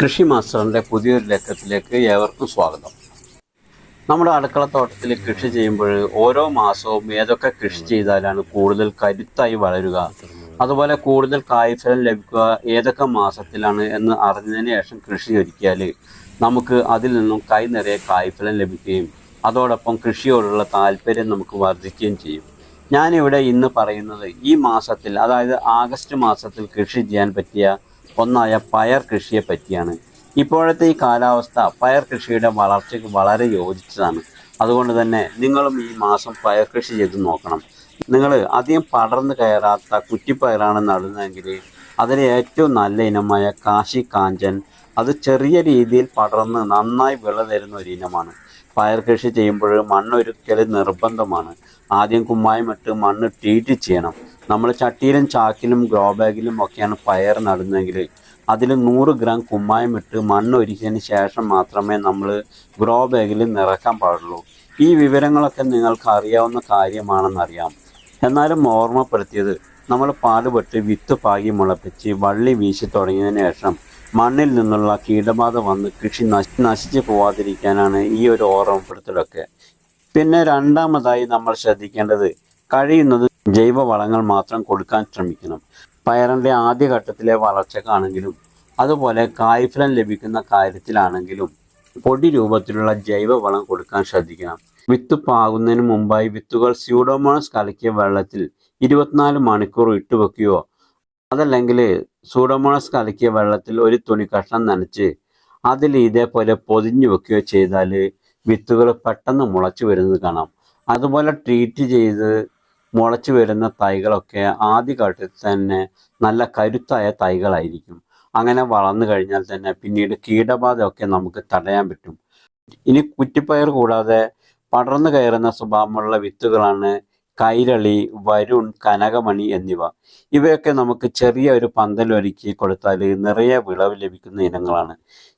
കൃഷി മാസ്റ്ററിന്റെ പുതിയൊരു ലക്കത്തിലേക്ക് ഏവർക്കും സ്വാഗതം. നമ്മുടെ അടുക്കളത്തോട്ടത്തിൽ കൃഷി ചെയ്യുമ്പോൾ ഓരോ മാസവും ഏതൊക്കെ കൃഷി ചെയ്താലാണ് കൂടുതൽ കരുത്തായി വളരുക? അതുപോലെ കൂടുതൽ കായ്ഫലം ലഭിക്കുക ഏതൊക്കെ മാസത്തിലാണ് എന്ന് അറിഞ്ഞതിന് ശേഷം കൃഷി ഒരുക്കിയാൽ നമുക്ക് അതിൽ നിന്നും കൈ നിറയെ കായ്ഫലം ലഭിക്കുകയും അതോടൊപ്പം കൃഷിയോടുള്ള താല്പര്യം നമുക്ക് വർദ്ധിക്കുകയും ചെയ്യും. ഞാനിവിടെ ഇന്ന് പറയുന്നത് ഈ മാസത്തിൽ അതായത് ആഗസ്റ്റ് മാസത്തിൽ കൃഷി ചെയ്യാൻ പറ്റിയ ഒന്നായ പയർ കൃഷിയെ പറ്റിയാണ്. ഇപ്പോഴത്തെ ഈ കാലാവസ്ഥ പയർ കൃഷിയുടെ വളർച്ചയ്ക്ക് വളരെ യോജിച്ചതാണ്. അതുകൊണ്ട് തന്നെ നിങ്ങളും ഈ മാസം പയർ കൃഷി ചെയ്ത് നോക്കണം. നിങ്ങൾ അധികം പടർന്നു കയറാത്ത കുറ്റിപ്പയറാണ് നടുന്നതെങ്കിൽ അതിന് ഏറ്റവും നല്ല ഇനമായ കാശി കാഞ്ചൻ അത് ചെറിയ രീതിയിൽ പടർന്ന് നന്നായി വിള തരുന്ന ഒരു ഇനമാണ്. പയർ കൃഷി ചെയ്യുമ്പോൾ മണ്ണൊരുക്കൽ നിർബന്ധമാണ്. ആദ്യം കുമ്മായമിട്ട് മണ്ണ് ട്രീറ്റ് ചെയ്യണം. നമ്മൾ ചട്ടിയിലും ചാക്കിലും ഗ്രോ ബാഗിലും ഒക്കെയാണ് പയർ നടുന്നതെങ്കിൽ അതിൽ നൂറ് ഗ്രാം കുമ്മായം ഇട്ട് മണ്ണ് ഒരുക്കിയതിന് ശേഷം മാത്രമേ നമ്മൾ ഗ്രോ ബാഗിൽ നിറക്കാൻ പാടുള്ളൂ. ഈ വിവരങ്ങളൊക്കെ നിങ്ങൾക്ക് അറിയാവുന്ന കാര്യമാണെന്നറിയാം എന്നാലും ഓർമ്മപ്പെടുത്തിയത് നമ്മൾ പാടുപെട്ട് വിത്ത് പാകി മുളപ്പിച്ച് വള്ളി വീശി തുടങ്ങിയതിന് ശേഷം മണ്ണിൽ നിന്നുള്ള കീടബാധ വന്ന് കൃഷി നശി നശിച്ചു പോവാതിരിക്കാനാണ് ഈ ഒരു ഓർമ്മപ്പെടുത്തലൊക്കെ. പിന്നെ രണ്ടാമതായി നമ്മൾ ശ്രദ്ധിക്കേണ്ടത് കഴിയുന്നത് ജൈവ വളങ്ങൾ മാത്രം കൊടുക്കാൻ ശ്രമിക്കണം. പയറിന്റെ ആദ്യഘട്ടത്തിലെ വളർച്ചക്കാണെങ്കിലും അതുപോലെ കായ്ഫലം ലഭിക്കുന്ന കാര്യത്തിലാണെങ്കിലും പൊടി രൂപത്തിലുള്ള ജൈവവളം കൊടുക്കാൻ ശ്രദ്ധിക്കണം. വിത്ത് പാകുന്നതിന് മുമ്പായി വിത്തുകൾ സ്യൂഡോമോണസ് കലക്കിയ വെള്ളത്തിൽ ഇരുപത്തിനാല് മണിക്കൂർ ഇട്ടുവെക്കുകയോ അതല്ലെങ്കിൽ സ്യൂഡോമോണസ് കലക്കിയ വെള്ളത്തിൽ ഒരു തുണി കഷ്ണം നനച്ച് അതിൽ ഇതേപോലെ പൊതിഞ്ഞു വെക്കുകയോ ചെയ്താൽ വിത്തുകൾ പെട്ടെന്ന് മുളച്ചു വരുന്നത് കാണാം. അതുപോലെ ട്രീറ്റ് ചെയ്ത് മുളച്ചു വരുന്ന തൈകളൊക്കെ ആദ്യഘട്ടത്തിൽ തന്നെ നല്ല കരുത്തായ തൈകളായിരിക്കും. അങ്ങനെ വളർന്നു കഴിഞ്ഞാൽ തന്നെ പിന്നീട് കീടബാധയൊക്കെ നമുക്ക് തടയാൻ പറ്റും. ഇനി കുറ്റിപ്പയർ കൂടാതെ പടർന്നു കയറുന്ന സ്വഭാവമുള്ള വിത്തുകളാണ് കൈരളി വരുൺ കനകമണി എന്നിവ. ഇവയൊക്കെ നമുക്ക് ചെറിയ ഒരു പന്തൽ ഒരുക്കി കൊടുത്താൽ നിറയെ വിളവ് ലഭിക്കുന്ന ഇനങ്ങളാണ്.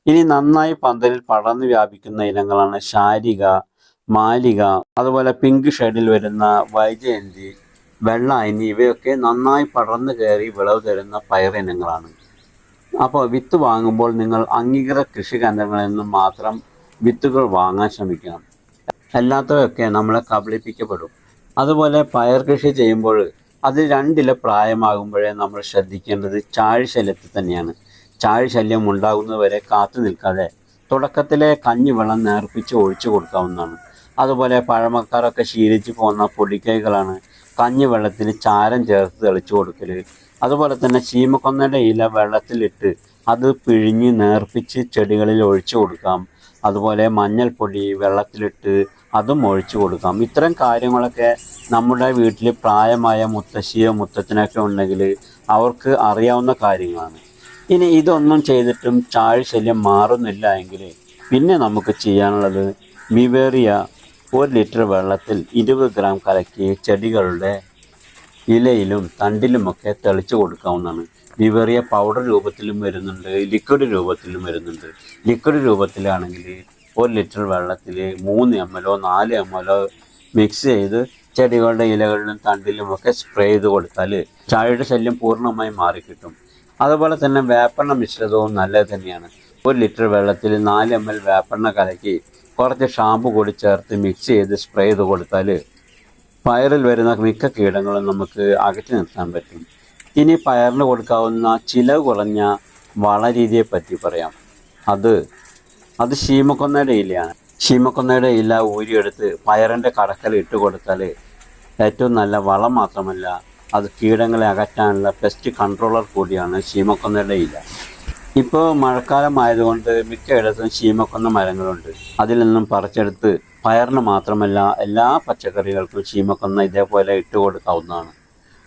ഇനി നന്നായി പന്തലിൽ പടർന്നു വ്യാപിക്കുന്ന ഇനങ്ങളാണ് ശാരിക മാലിക അതുപോലെ പിങ്ക് ഷെയ്ഡിൽ വരുന്ന വൈജയന്തി വെള്ള വെള്ളായനി ഇവയൊക്കെ നന്നായി പടർന്നു കയറി വിളവ് തരുന്ന പയറിനങ്ങളാണ് അപ്പോൾ വിത്ത് വാങ്ങുമ്പോൾ നിങ്ങൾ അംഗീകൃത കൃഷി കേന്ദ്രങ്ങളിൽ നിന്നും മാത്രം വിത്തുകൾ വാങ്ങാൻ ശ്രമിക്കണം. അല്ലാത്തവയൊക്കെ നമ്മളെ കബളിപ്പിക്കപ്പെടും. അതുപോലെ പയർ കൃഷി ചെയ്യുമ്പോൾ അത് രണ്ടില പ്രായമാകുമ്പോഴേ നമ്മൾ ശ്രദ്ധിക്കേണ്ടത് ചാഴ്ശല്യത്തിൽ തന്നെയാണ്. ചാഴ്ശല്യം ഉണ്ടാകുന്നതുവരെ കാത്തു നിൽക്കാതെ തുടക്കത്തിലെ കഞ്ഞിവെള്ളം നേർപ്പിച്ച് ഒഴിച്ചു കൊടുക്കാവുന്നതാണ്. അതുപോലെ പഴമക്കാരൊക്കെ ശീലിച്ചു പോകുന്ന പൊടിക്കൈകളാണ്. കഞ്ഞിവെള്ളത്തിൽ ചാരം ചേർത്ത് തെളിച്ചു കൊടുക്കൽ അതുപോലെ തന്നെ ചീമക്കൊന്നയുടെ ഇല വെള്ളത്തിലിട്ട് അത് പിഴിഞ്ഞ് നേർപ്പിച്ച് ചെടികളിൽ ഒഴിച്ചു കൊടുക്കാം. അതുപോലെ മഞ്ഞൾപ്പൊടി വെള്ളത്തിലിട്ട് അതും ഒഴിച്ചു കൊടുക്കാം. ഇത്തരം കാര്യങ്ങളൊക്കെ നമ്മുടെ വീട്ടിൽ പ്രായമായ മുത്തശ്ശിയോ മുത്തച്ഛനൊക്കെ ഉണ്ടെങ്കിൽ അവർക്ക് അറിയാവുന്ന കാര്യങ്ങളാണ്. ഇനി ഇതൊന്നും ചെയ്തിട്ടും ചാഴ് ശല്യം മാറുന്നില്ല എങ്കിൽ പിന്നെ നമുക്ക് ചെയ്യാനുള്ളത് വിവേറിയ ഒരു ലിറ്റർ വെള്ളത്തിൽ ഇരുപത് ഗ്രാം കലക്കി ചെടികളുടെ ഇലയിലും തണ്ടിലുമൊക്കെ തെളിച്ചു കൊടുക്കാവുന്നതാണ്. വിവേറിയ പൗഡർ രൂപത്തിലും വരുന്നുണ്ട് ലിക്വിഡ് രൂപത്തിലും വരുന്നുണ്ട്. ലിക്വിഡ് രൂപത്തിലാണെങ്കിൽ ഒരു ലിറ്റർ വെള്ളത്തിൽ മൂന്ന് എം എല്ലോ നാല് എം എല്ലോ മിക്സ് ചെയ്ത് ചെടികളുടെ ഇലകളിലും തണ്ടിലുമൊക്കെ സ്പ്രേ ചെയ്ത് കൊടുത്താൽ ചായയുടെ ശല്യം പൂർണമായും മാറിക്കിട്ടും. അതുപോലെ തന്നെ വേപ്പെണ്ണ മിശ്രിതവും നല്ലത് തന്നെയാണ്. ഒരു ലിറ്റർ വെള്ളത്തിൽ നാല് എം എൽ വേപ്പെണ്ണ കലക്കി കുറച്ച് ഷാമ്പു കൂടി ചേർത്ത് മിക്സ് ചെയ്ത് സ്പ്രേ ചെയ്ത് കൊടുത്താൽ പയറിൽ വരുന്ന മിക്ക കീടങ്ങളും നമുക്ക് അകറ്റി നിർത്താൻ പറ്റും. ഇനി പയറിന് കൊടുക്കാവുന്ന ചിലവ് കുറഞ്ഞ വളരീതിയെ പറ്റി പറയാം. അത് അത് ശീമക്കൊന്നയുടെ ഇലയാണ്. ശീമക്കൊന്നയുടെ ഇല ഊരിയെടുത്ത് പയറിന്റെ കടക്കൽ ഇട്ട് കൊടുത്താൽ ഏറ്റവും നല്ല വളം മാത്രമല്ല അത് കീടങ്ങളെ അകറ്റാനുള്ള പെസ്റ്റ് കൺട്രോളർ കൂടിയാണ് ശീമക്കൊന്നയുടെ ഇല. ഇപ്പോൾ മഴക്കാലമായതുകൊണ്ട് മിക്കയിടത്തും ശീമക്കൊന്ന മരങ്ങളുണ്ട്. അതിൽ നിന്നും പറിച്ചെടുത്ത് പയറിന് മാത്രമല്ല എല്ലാ പച്ചക്കറികൾക്കും ശീമക്കൊന്ന ഇതേപോലെ ഇട്ട് കൊടുക്കാവുന്നതാണ്.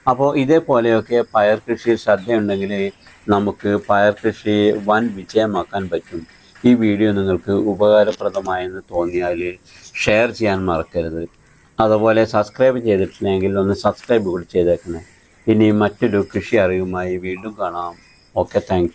അപ്പോൾ ഇതേപോലെയൊക്കെ പയർ കൃഷിയിൽ ശ്രദ്ധയുണ്ടെങ്കിൽ നമുക്ക് പയർ കൃഷി വൻ വിജയമാക്കാൻ പറ്റും. ഈ വീഡിയോ നിങ്ങൾക്ക് ഉപകാരപ്രദമായെന്ന് തോന്നിയാൽ ഷെയർ ചെയ്യാൻ മറക്കരുത്. അതുപോലെ സബ്സ്ക്രൈബ് ചെയ്തിട്ടില്ലെങ്കിൽ ഒന്ന് സബ്സ്ക്രൈബ് കൂടി ചെയ്തേക്കണേ. ഇനി മറ്റൊരു കൃഷി അറിവുമായി വീണ്ടും കാണാം. Okay thank